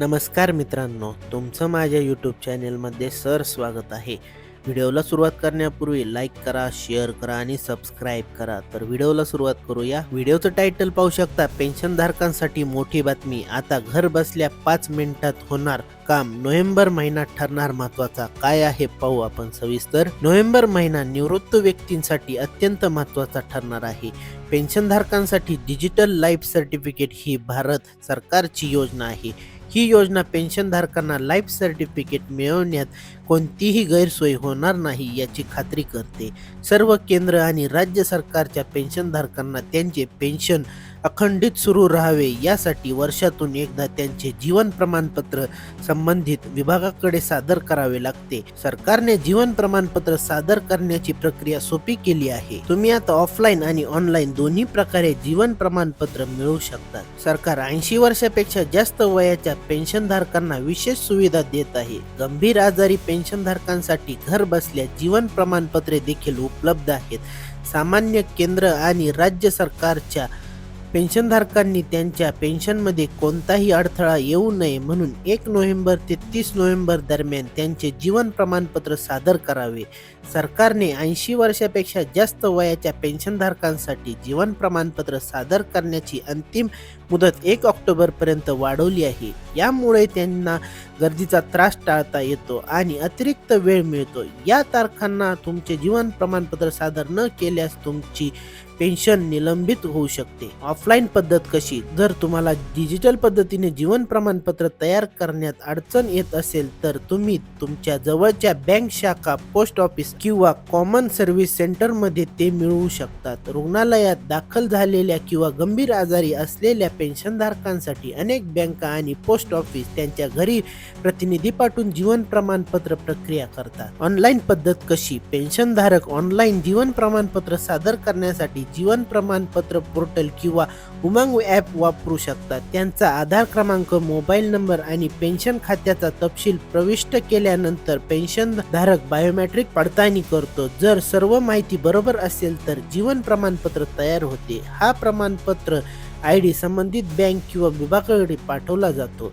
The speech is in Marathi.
नमस्कार मित्रांनो तुमचं माझ्या यूट्यूब चॅनेलमध्ये सर स्वागत आहे. व्हिडिओला सुरुवात करण्यापूर्वी लाईक करा शेअर करा आणि सबस्क्राईब करा. तर व्हिडिओला सुरुवात करूया. व्हिडिओचं टायटल पाहू शकता पेन्शनधारकांसाठी मोठी बातमी. आता घर बसल्या पाच मिनिटात होणार काम. नोव्हेंबर महिना ठरणार महत्त्वाचा. काय आहे पाहू आपण सविस्तर. नोव्हेंबर महिना निवृत्त व्यक्तींसाठी अत्यंत महत्त्वाचा ठरणार आहे. पेन्शनधारकांसाठी डिजिटल लाईफ सर्टिफिकेट ही भारत सरकारची योजना आहे. ही योजना पेन्शनधारकांना लाईफ सर्टिफिकेट मिळवण्यात कोणतीही गैरसोय होणार नाही याची खात्री करते. सर्व केंद्र आणि राज्य सरकारच्या पेन्शनधारकांना त्यांचे पेन्शन अखंडित सुरू राहावे. यासाठी वर्षातून एकदा त्यांचे जीवन प्रमाणपत्र संबंधित विभागाकडे सादर करावे लागते. सरकारने जीवन प्रमाणपत्र सादर करण्याची प्रक्रिया सोपी केली आहे. तुम्ही आता ऑफलाईन आणि ऑनलाईन दोन्ही प्रकारे जीवन प्रमाणपत्र मिळवू शकता. सरकार ऐंशी वर्षापेक्षा जास्त वयाच्या पेन्शनधारकांना विशेष सुविधा देत आहे. गंभीर आजारी पेन्शनधारकांसाठी घर बसल्या जीवन प्रमाणपत्रे देखील उपलब्ध आहेत. सामान्य केंद्र आणि राज्य सरकारच्या पेन्शनधारकांनी त्यांच्या पेन्शनमध्ये कोणताही अडथळा येऊ नये म्हणून एक नोव्हेंबर ते तीस नोव्हेंबर दरम्यान त्यांचे जीवन प्रमाणपत्र सादर करावे. सरकारने ऐंशी वर्षापेक्षा जास्त वयाच्या पेन्शनधारकांसाठी जीवन प्रमाणपत्र सादर करण्याची अंतिम मुदत एक ऑक्टोबरपर्यंत वाढवली आहे. यामुळे त्यांना गर्दीचा त्रास टाळता येतो आणि अतिरिक्त वेळ मिळतो. या तारखांना तुमचे जीवन प्रमाणपत्र सादर न केल्यास तुमची पेन्शन निलंबित होऊ शकते. ऑफलाईन पद्धत कशी? जर तुम्हाला डिजिटल पद्धतीने जीवन प्रमाणपत्र तयार करण्यात अडचण येत असेल तर तुम्ही तुमच्या जवळच्या बँक शाखा पोस्ट ऑफिस किंवा कॉमन सर्व्हिस सेंटरमध्ये ते मिळवू शकतात. रुग्णालयात दाखल झालेल्या किंवा गंभीर आजारी असलेल्या पेन्शनधारकांसाठी अनेक बँका आणि पोस्ट ऑफिस त्यांच्या घरी प्रतिनिधी पाठवून जीवन प्रमाणपत्र प्रक्रिया करतात. ऑनलाईन पद्धत कशी? पेन्शनधारक ऑनलाईन जीवन प्रमाणपत्र सादर करण्यासाठी जीवन प्रमाणपत्र पोर्टल किंवा उमंग ॲप वापरू शकतात. त्यांचा आधार क्रमांक मोबाईल नंबर आणि पेन्शन खात्याचा तपशील प्रविष्ट केल्यानंतर पेन्शनधारक बायोमॅट्रिक पडताळणी करतो. जर सर्व माहिती बरोबर असेल तर जीवन प्रमाणपत्र तयार होते. हा प्रमाणपत्र आय डी संबंधित बँक किंवा विभागाकडे पाठवला जातो.